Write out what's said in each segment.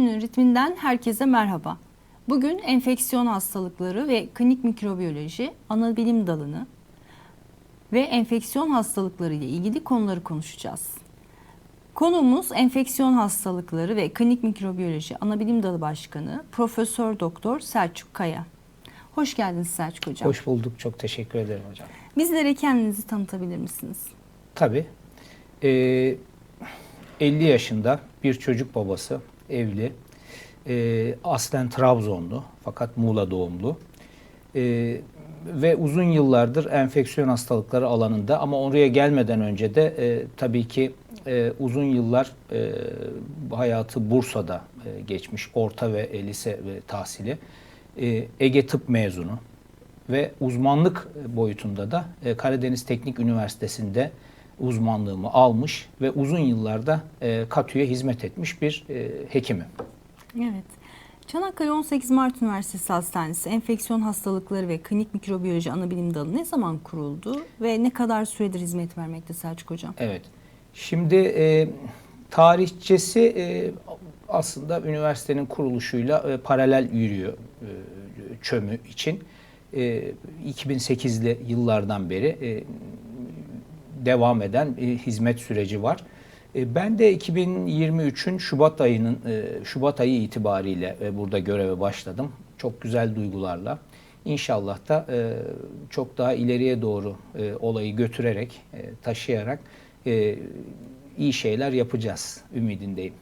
Çömünün ritminden herkese merhaba. Bugün enfeksiyon hastalıkları ve klinik mikrobiyoloji ana bilim dalını ve enfeksiyon hastalıkları ile ilgili konuları konuşacağız. Konuğumuz enfeksiyon hastalıkları ve klinik mikrobiyoloji ana bilim dalı başkanı Profesör Doktor Selçuk Kaya. Hoş geldiniz Selçuk Hocam. Hoş bulduk. Çok teşekkür ederim hocam. Bizlere kendinizi tanıtabilir misiniz? Tabii. Ee, 50 yaşında bir çocuk babası, evli. Ee, aslen Trabzonlu fakat Muğla doğumlu. Ee, ve uzun yıllardır enfeksiyon hastalıkları alanında ama oraya gelmeden önce de e, tabii ki e, uzun yıllar e, hayatı Bursa'da e, geçmiş orta ve e, lise ve tahsili. E, Ege Tıp mezunu ve uzmanlık boyutunda da e, Karadeniz Teknik Üniversitesi'nde uzmanlığımı almış ve uzun yıllarda e, KATÜ'ye hizmet etmiş bir e, hekimim. Evet. Çanakkale 18 Mart Üniversitesi Hastanesi Enfeksiyon Hastalıkları ve Klinik Mikrobiyoloji Anabilim Dalı ne zaman kuruldu ve ne kadar süredir hizmet vermekte Selçuk Hocam? Evet. Şimdi e, tarihçesi e, aslında üniversitenin kuruluşuyla e, paralel yürüyor e, çömü için. E, 2008'li yıllardan beri e, devam eden bir hizmet süreci var. E, Ben de 2023'ün Şubat ayının e, Şubat ayı itibariyle e, burada göreve başladım. Çok güzel duygularla. İnşallah da e, çok daha ileriye doğru e, olayı götürerek, e, taşıyarak e, iyi şeyler yapacağız ümidindeyim.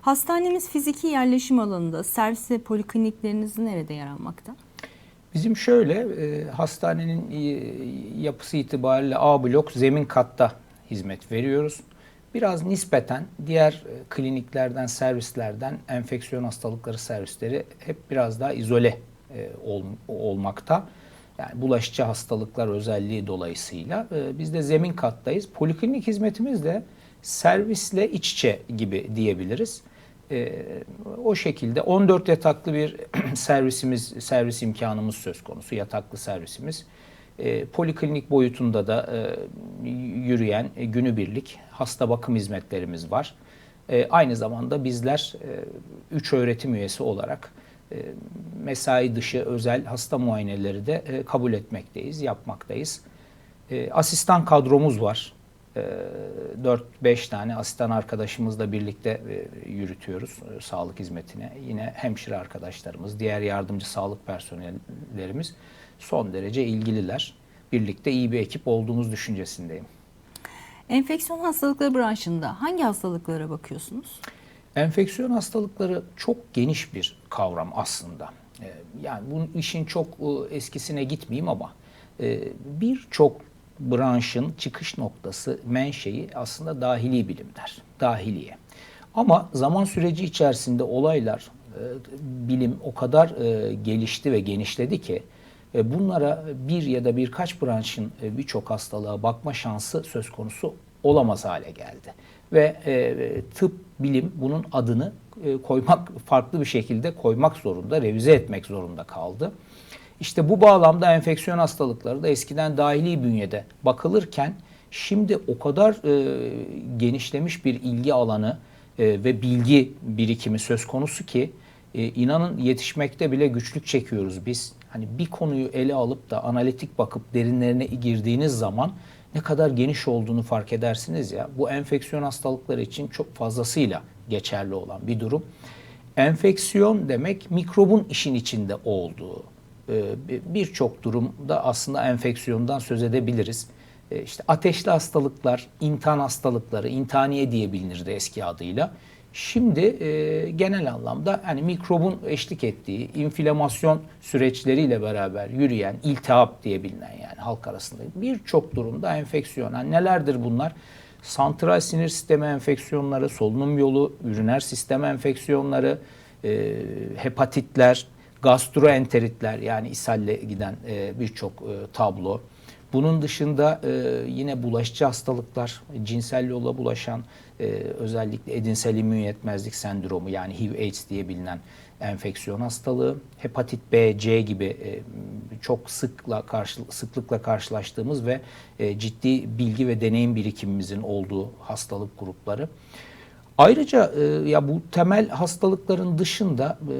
Hastanemiz fiziki yerleşim alanında servis ve poliklinikleriniz nerede yer almakta? Bizim şöyle e, hastanenin e, yapısı itibariyle A blok zemin katta hizmet veriyoruz. Biraz nispeten diğer e, kliniklerden, servislerden enfeksiyon hastalıkları servisleri hep biraz daha izole e, ol, olmakta. Yani bulaşıcı hastalıklar özelliği dolayısıyla e, biz de zemin kattayız. Poliklinik hizmetimiz de servisle iç içe gibi diyebiliriz. E, o şekilde 14 yataklı bir servisimiz, servis imkanımız söz konusu, yataklı servisimiz. E, poliklinik boyutunda da e, yürüyen e, günübirlik hasta bakım hizmetlerimiz var. E, aynı zamanda bizler 3 öğretim üyesi olarak e, mesai dışı özel hasta muayeneleri de e, kabul etmekteyiz, yapmaktayız. E, asistan kadromuz var. E, 4-5 tane asistan arkadaşımızla birlikte e, yürütüyoruz e, sağlık hizmetine. Yine hemşire arkadaşlarımız, diğer yardımcı sağlık personellerimiz son derece ilgililer. Birlikte iyi bir ekip olduğumuz düşüncesindeyim. Enfeksiyon hastalıkları branşında hangi hastalıklara bakıyorsunuz? Enfeksiyon hastalıkları çok geniş bir kavram aslında. Ee, Yani bunun işin çok e, eskisine gitmeyeyim ama birçok branşın çıkış noktası, menşei aslında dahili bilimler, dahiliye. Ama zaman süreci içerisinde olaylar, e, bilim o kadar e, gelişti ve genişledi ki e, bunlara bir ya da birkaç branşın birçok hastalığa bakma şansı söz konusu olamaz hale geldi. Ve tıp, bilim bunun adını koymak, farklı bir şekilde koymak zorunda, revize etmek zorunda kaldı. İşte bu bağlamda enfeksiyon hastalıkları da eskiden dahili bünyede bakılırken şimdi o kadar e, genişlemiş bir ilgi alanı e, ve bilgi birikimi söz konusu ki e, inanın yetişmekte bile güçlük çekiyoruz biz. Hani bir konuyu ele alıp da analitik bakıp derinlerine girdiğiniz zaman ne kadar geniş olduğunu fark edersiniz ya. Bu enfeksiyon hastalıkları için çok fazlasıyla geçerli olan bir durum. Enfeksiyon demek mikrobun işin içinde olduğu. Ee, Birçok durumda aslında enfeksiyondan söz edebiliriz. Ee, İşte ateşli hastalıklar, intan hastalıkları, intaniye diye bilinirdi eski adıyla. Şimdi e, genel anlamda hani mikrobun eşlik ettiği inflamasyon süreçleriyle beraber yürüyen iltihap diye bilinen yani halk arasında birçok durumda enfeksiyon. Yani nelerdir bunlar? Santral sinir sistemi enfeksiyonları, solunum yolu, üriner sistem enfeksiyonları, e, hepatitler, gastroenteritler yani ishalle giden e, birçok e, tablo. Bunun dışında e, yine bulaşıcı hastalıklar, cinsel yolla bulaşan e, özellikle edinsel immün yetmezlik sendromu yani HIV-AIDS diye bilinen enfeksiyon hastalığı, hepatit B, C gibi e, çok sıkla karşı, sıklıkla karşılaştığımız ve e, ciddi bilgi ve deneyim birikimimizin olduğu hastalık grupları. Ayrıca e, ya bu temel hastalıkların dışında e,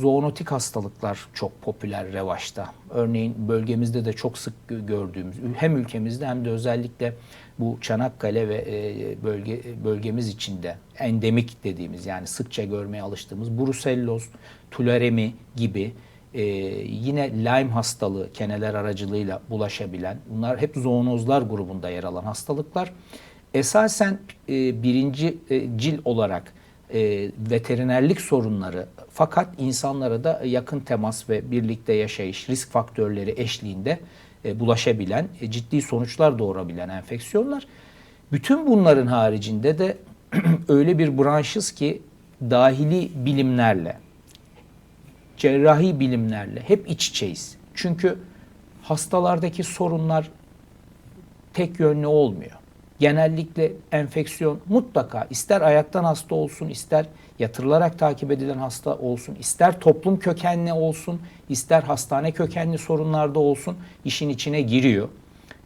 zoonotik hastalıklar çok popüler revaçta. Örneğin bölgemizde de çok sık gö- gördüğümüz hem ülkemizde hem de özellikle bu Çanakkale ve e, bölge bölgemiz içinde endemik dediğimiz yani sıkça görmeye alıştığımız bruselloz, tularemi gibi yine Lyme hastalığı keneler aracılığıyla bulaşabilen bunlar hep zoonozlar grubunda yer alan hastalıklar. Esasen e, birinci e, cil olarak e, veterinerlik sorunları fakat insanlara da yakın temas ve birlikte yaşayış risk faktörleri eşliğinde e, bulaşabilen, e, ciddi sonuçlar doğurabilen enfeksiyonlar. Bütün bunların haricinde de öyle bir branşız ki dahili bilimlerle, cerrahi bilimlerle hep iç içeyiz. Çünkü hastalardaki sorunlar tek yönlü olmuyor. Genellikle enfeksiyon mutlaka ister ayaktan hasta olsun, ister yatırılarak takip edilen hasta olsun, ister toplum kökenli olsun, ister hastane kökenli sorunlarda olsun işin içine giriyor.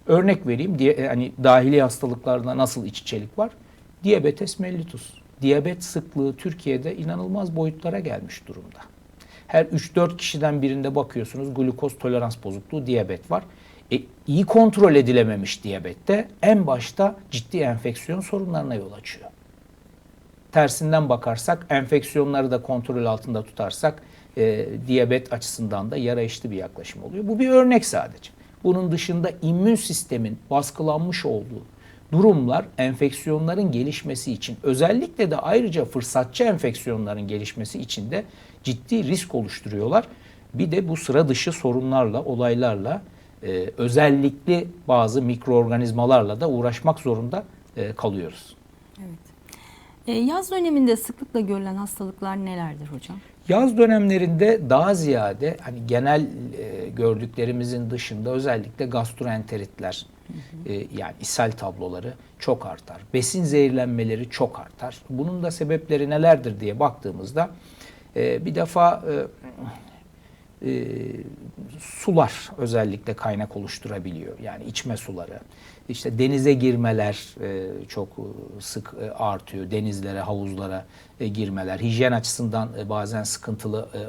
Örnek vereyim diye hani dahili hastalıklarda nasıl iç içelik var? Diabetes mellitus. Diyabet sıklığı Türkiye'de inanılmaz boyutlara gelmiş durumda. Her 3-4 kişiden birinde bakıyorsunuz glukoz tolerans bozukluğu, diyabet var. E, iyi kontrol edilememiş diyabette en başta ciddi enfeksiyon sorunlarına yol açıyor. Tersinden bakarsak enfeksiyonları da kontrol altında tutarsak e, diyabet açısından da yarayışlı bir yaklaşım oluyor. Bu bir örnek sadece. Bunun dışında immün sistemin baskılanmış olduğu durumlar enfeksiyonların gelişmesi için özellikle de ayrıca fırsatçı enfeksiyonların gelişmesi için de ciddi risk oluşturuyorlar. Bir de bu sıra dışı sorunlarla, olaylarla e, özellikle bazı mikroorganizmalarla da uğraşmak zorunda e, kalıyoruz. Evet. E, yaz döneminde sıklıkla görülen hastalıklar nelerdir hocam? Yaz dönemlerinde daha ziyade hani genel e, gördüklerimizin dışında özellikle gastroenteritler e, yani ishal tabloları çok artar. Besin zehirlenmeleri çok artar. Bunun da sebepleri nelerdir diye baktığımızda e, bir defa e, e, sular özellikle kaynak oluşturabiliyor. Yani içme suları. İşte denize girmeler e, çok e, sık e, artıyor. Denizlere, havuzlara e, girmeler. Hijyen açısından e, bazen sıkıntılı e, e,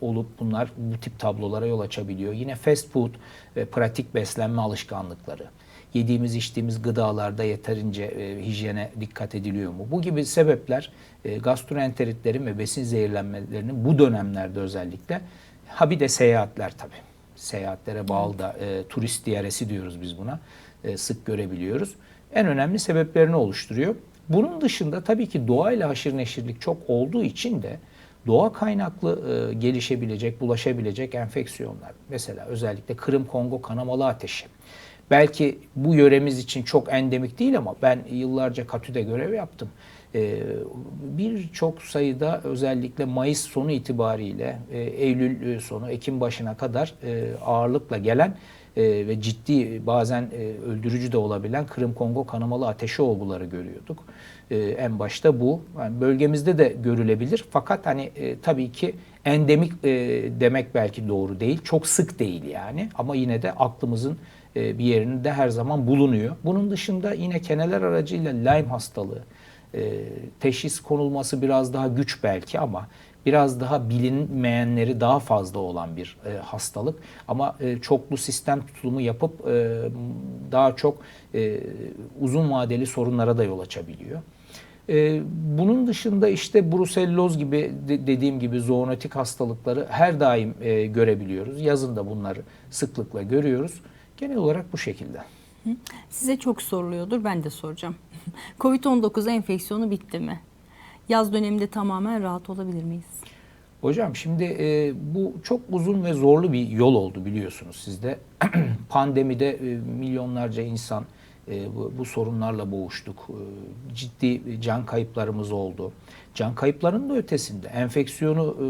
olup bunlar bu tip tablolara yol açabiliyor. Yine fast food, e, pratik beslenme alışkanlıkları. Yediğimiz içtiğimiz gıdalarda yeterince e, hijyene dikkat ediliyor mu? Bu gibi sebepler e, gastroenteritlerin ve besin zehirlenmelerinin bu dönemlerde özellikle ha bir de seyahatler tabii. Seyahatlere bağlı da e, turist diyaresi diyoruz biz buna. E, sık görebiliyoruz. En önemli sebeplerini oluşturuyor. Bunun dışında tabii ki doğayla haşır neşirlik çok olduğu için de doğa kaynaklı e, gelişebilecek, bulaşabilecek enfeksiyonlar. Mesela özellikle Kırım Kongo kanamalı ateşi. Belki bu yöremiz için çok endemik değil ama ben yıllarca Katü'de görev yaptım. Ee, Birçok sayıda özellikle Mayıs sonu itibariyle e, Eylül sonu, Ekim başına kadar e, ağırlıkla gelen e, ve ciddi bazen e, öldürücü de olabilen Kırım Kongo kanamalı ateşi olguları görüyorduk. E, en başta bu. Yani bölgemizde de görülebilir fakat hani e, tabii ki endemik e, demek belki doğru değil. Çok sık değil yani ama yine de aklımızın e, bir yerinde her zaman bulunuyor. Bunun dışında yine keneler aracıyla Lyme hastalığı e, teşhis konulması biraz daha güç belki ama biraz daha bilinmeyenleri daha fazla olan bir e, hastalık. Ama e, çoklu sistem tutulumu yapıp e, daha çok e, uzun vadeli sorunlara da yol açabiliyor. E, bunun dışında işte bruselloz gibi de, dediğim gibi zoonotik hastalıkları her daim e, görebiliyoruz. Yazın da bunları sıklıkla görüyoruz. Genel olarak bu şekilde. Size çok soruluyordur, ben de soracağım. Covid-19 enfeksiyonu bitti mi? Yaz döneminde tamamen rahat olabilir miyiz? Hocam şimdi e, bu çok uzun ve zorlu bir yol oldu biliyorsunuz sizde. Pandemide e, milyonlarca insan e, bu, bu sorunlarla boğuştuk. E, ciddi can kayıplarımız oldu. Can kayıplarının da ötesinde enfeksiyonu e,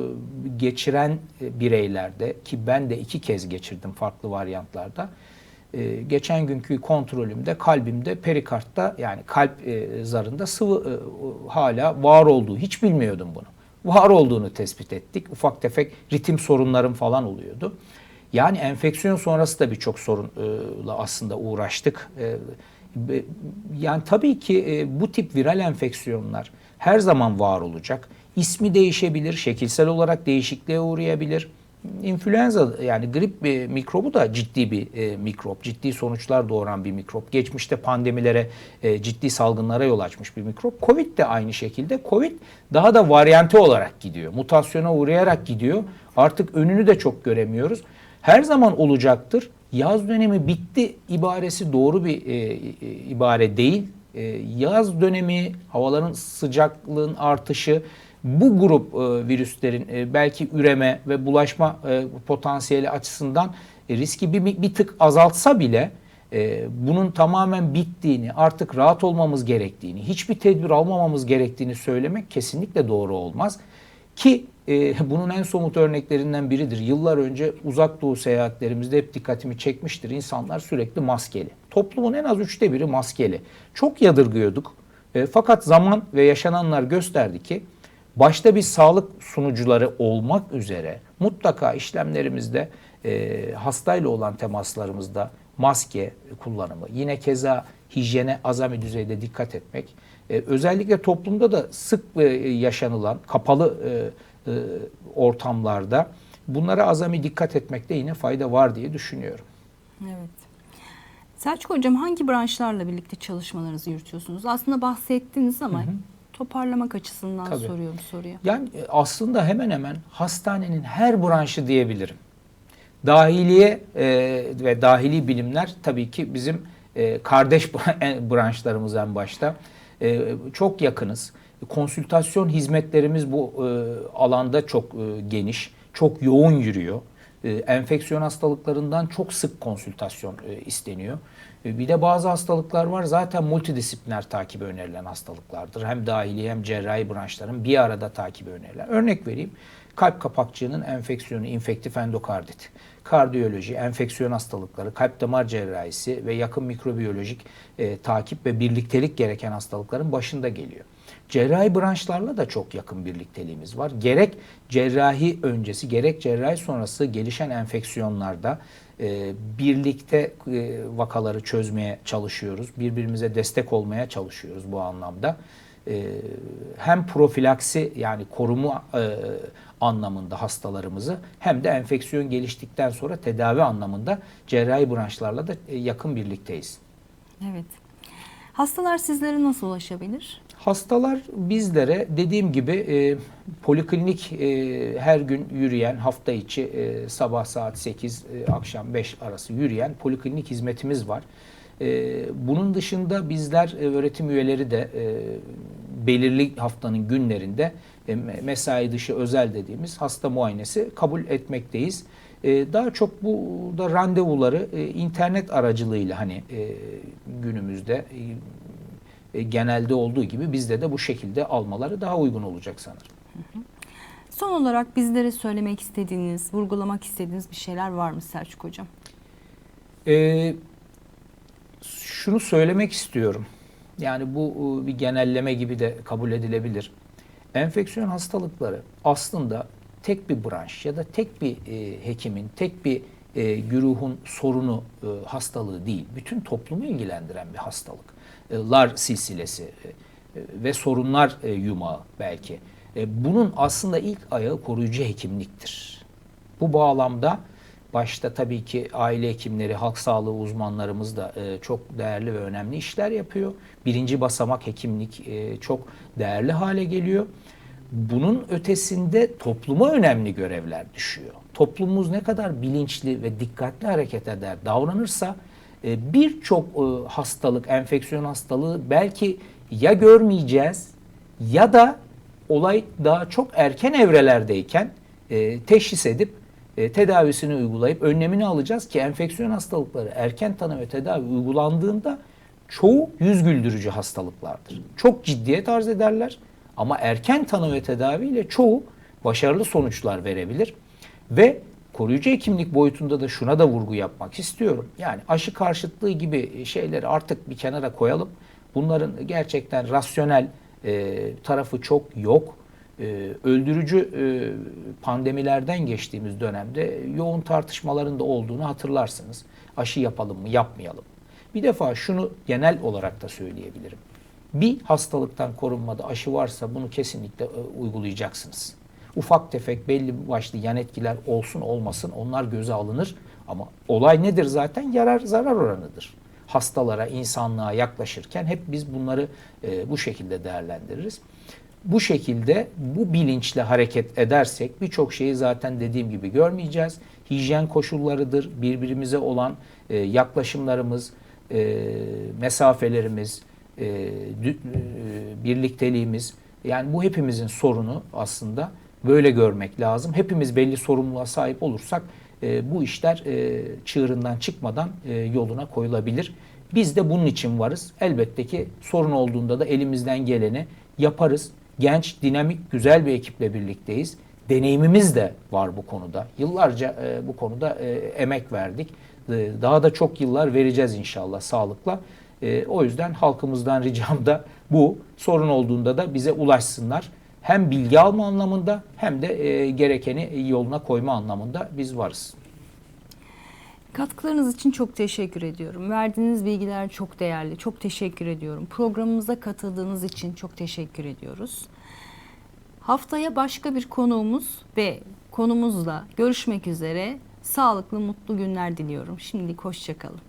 geçiren e, bireylerde ki ben de iki kez geçirdim farklı varyantlarda. E, geçen günkü kontrolümde kalbimde perikartta yani kalp e, zarında sıvı e, hala var olduğu hiç bilmiyordum bunu var olduğunu tespit ettik. Ufak tefek ritim sorunlarım falan oluyordu. Yani enfeksiyon sonrası da birçok sorunla aslında uğraştık. Be- Yani tabii ki e, bu tip viral enfeksiyonlar her zaman var olacak. İsmi değişebilir, şekilsel olarak değişikliğe uğrayabilir. İnfluenza yani grip e, mikrobu da ciddi bir e, mikrop, ciddi sonuçlar doğuran bir mikrop. Geçmişte pandemilere, e, ciddi salgınlara yol açmış bir mikrop. Covid de aynı şekilde. Covid daha da varyante olarak gidiyor. Mutasyona uğrayarak gidiyor. Artık önünü de çok göremiyoruz. Her zaman olacaktır. Yaz dönemi bitti ibaresi doğru bir e, e, ibare değil. E, yaz dönemi, havaların sıcaklığın artışı, bu grup e, virüslerin e, belki üreme ve bulaşma e, potansiyeli açısından riski bir, bir tık azaltsa bile bunun tamamen bittiğini, artık rahat olmamız gerektiğini, hiçbir tedbir almamamız gerektiğini söylemek kesinlikle doğru olmaz. Ki e, bunun en somut örneklerinden biridir. Yıllar önce uzak doğu seyahatlerimizde hep dikkatimi çekmiştir. İnsanlar sürekli maskeli. Toplumun en az üçte biri maskeli. Çok yadırgıyorduk. E, fakat zaman ve yaşananlar gösterdi ki başta bir sağlık sunucuları olmak üzere mutlaka işlemlerimizde e, hastayla olan temaslarımızda maske kullanımı, yine keza hijyene azami düzeyde dikkat etmek, e, özellikle toplumda da sık e, yaşanılan kapalı e, e, ortamlarda bunlara azami dikkat etmekte yine fayda var diye düşünüyorum. Evet. Selçuk Hocam hangi branşlarla birlikte çalışmalarınızı yürütüyorsunuz? Aslında bahsettiniz ama toparlamak açısından Tabii. soruyorum soruyu. Yani e, aslında hemen hemen hastanenin her branşı diyebilirim. Dahiliye e, ve dahili bilimler tabii ki bizim e, kardeş branşlarımız en başta. E, çok yakınız. Konsültasyon hizmetlerimiz bu e, alanda çok e, geniş, çok yoğun yürüyor. E, enfeksiyon hastalıklarından çok sık konsültasyon e, isteniyor. E, Bir de bazı hastalıklar var zaten multidisipliner takibi önerilen hastalıklardır. Hem dahiliye hem cerrahi branşların bir arada takibi önerilen. Örnek vereyim. Kalp kapakçığının enfeksiyonu, infektif endokardit, kardiyoloji, enfeksiyon hastalıkları, kalp damar cerrahisi ve yakın mikrobiyolojik e, takip ve birliktelik gereken hastalıkların başında geliyor. Cerrahi branşlarla da çok yakın birlikteliğimiz var. Gerek cerrahi öncesi gerek cerrahi sonrası gelişen enfeksiyonlarda e, birlikte e, vakaları çözmeye çalışıyoruz. Birbirimize destek olmaya çalışıyoruz bu anlamda. E, hem profilaksi yani koruma e, anlamında hastalarımızı hem de enfeksiyon geliştikten sonra tedavi anlamında cerrahi branşlarla da e, yakın birlikteyiz. Evet. Hastalar sizlere nasıl ulaşabilir? Hastalar bizlere dediğim gibi e, poliklinik e, her gün yürüyen hafta içi e, sabah saat 8 e, akşam 5 arası yürüyen poliklinik hizmetimiz var. E, bunun dışında bizler e, öğretim üyeleri de e, belirli haftanın günlerinde e, me- mesai dışı özel dediğimiz hasta muayenesi kabul etmekteyiz. E, daha çok bu da randevuları e, internet aracılığıyla hani e, günümüzde e, genelde olduğu gibi bizde de bu şekilde almaları daha uygun olacak sanırım. Son olarak bizlere söylemek istediğiniz, vurgulamak istediğiniz bir şeyler var mı Selçuk Hocam? Ee, şunu söylemek istiyorum. Yani bu e, bir genelleme gibi de kabul edilebilir. Enfeksiyon hastalıkları aslında tek bir branş ya da tek bir e, hekimin, tek bir e, güruhun sorunu, e, hastalığı değil. Bütün toplumu ilgilendiren bir hastalık. E, lar silsilesi e, e, ve sorunlar e, yumağı belki. E, bunun aslında ilk ayağı koruyucu hekimliktir. Bu bağlamda başta tabii ki aile hekimleri, halk sağlığı uzmanlarımız da e, çok değerli ve önemli işler yapıyor. Birinci basamak hekimlik e, çok değerli hale geliyor. Bunun ötesinde topluma önemli görevler düşüyor. Toplumumuz ne kadar bilinçli ve dikkatli hareket eder, davranırsa e, birçok e, hastalık, enfeksiyon hastalığı belki ya görmeyeceğiz ya da olay daha çok erken evrelerdeyken e, teşhis edip tedavisini uygulayıp önlemini alacağız ki enfeksiyon hastalıkları erken tanı ve tedavi uygulandığında çoğu yüz güldürücü hastalıklardır. Çok ciddiyet arz ederler ama erken tanı ve tedaviyle çoğu başarılı sonuçlar verebilir ve koruyucu hekimlik boyutunda da şuna da vurgu yapmak istiyorum. Yani aşı karşıtlığı gibi şeyleri artık bir kenara koyalım. Bunların gerçekten rasyonel e, tarafı çok yok. E, öldürücü e, pandemilerden geçtiğimiz dönemde yoğun tartışmaların da olduğunu hatırlarsınız. Aşı yapalım mı, yapmayalım. Bir defa şunu genel olarak da söyleyebilirim. Bir hastalıktan korunmada aşı varsa bunu kesinlikle e, uygulayacaksınız. Ufak tefek belli başlı yan etkiler olsun olmasın onlar göze alınır. Ama olay nedir zaten? Yarar zarar oranıdır. Hastalara, insanlığa yaklaşırken hep biz bunları e, bu şekilde değerlendiririz. Bu şekilde bu bilinçle hareket edersek birçok şeyi zaten dediğim gibi görmeyeceğiz. Hijyen koşullarıdır, birbirimize olan e, yaklaşımlarımız, e, mesafelerimiz, e, birlikteliğimiz. Yani bu hepimizin sorunu aslında böyle görmek lazım. Hepimiz belli sorumluluğa sahip olursak e, bu işler e, çığırından çıkmadan e, yoluna koyulabilir. Biz de bunun için varız. Elbette ki sorun olduğunda da elimizden geleni yaparız. Genç, dinamik, güzel bir ekiple birlikteyiz. Deneyimimiz de var bu konuda. Yıllarca e, bu konuda e, emek verdik. E, daha da çok yıllar vereceğiz inşallah sağlıkla. E, o yüzden halkımızdan ricam da bu. Sorun olduğunda da bize ulaşsınlar. Hem bilgi alma anlamında hem de e, gerekeni yoluna koyma anlamında biz varız. Katkılarınız için çok teşekkür ediyorum. Verdiğiniz bilgiler çok değerli. Çok teşekkür ediyorum. Programımıza katıldığınız için çok teşekkür ediyoruz. Haftaya başka bir konuğumuz ve konumuzla görüşmek üzere. Sağlıklı, mutlu günler diliyorum. Şimdilik hoşçakalın.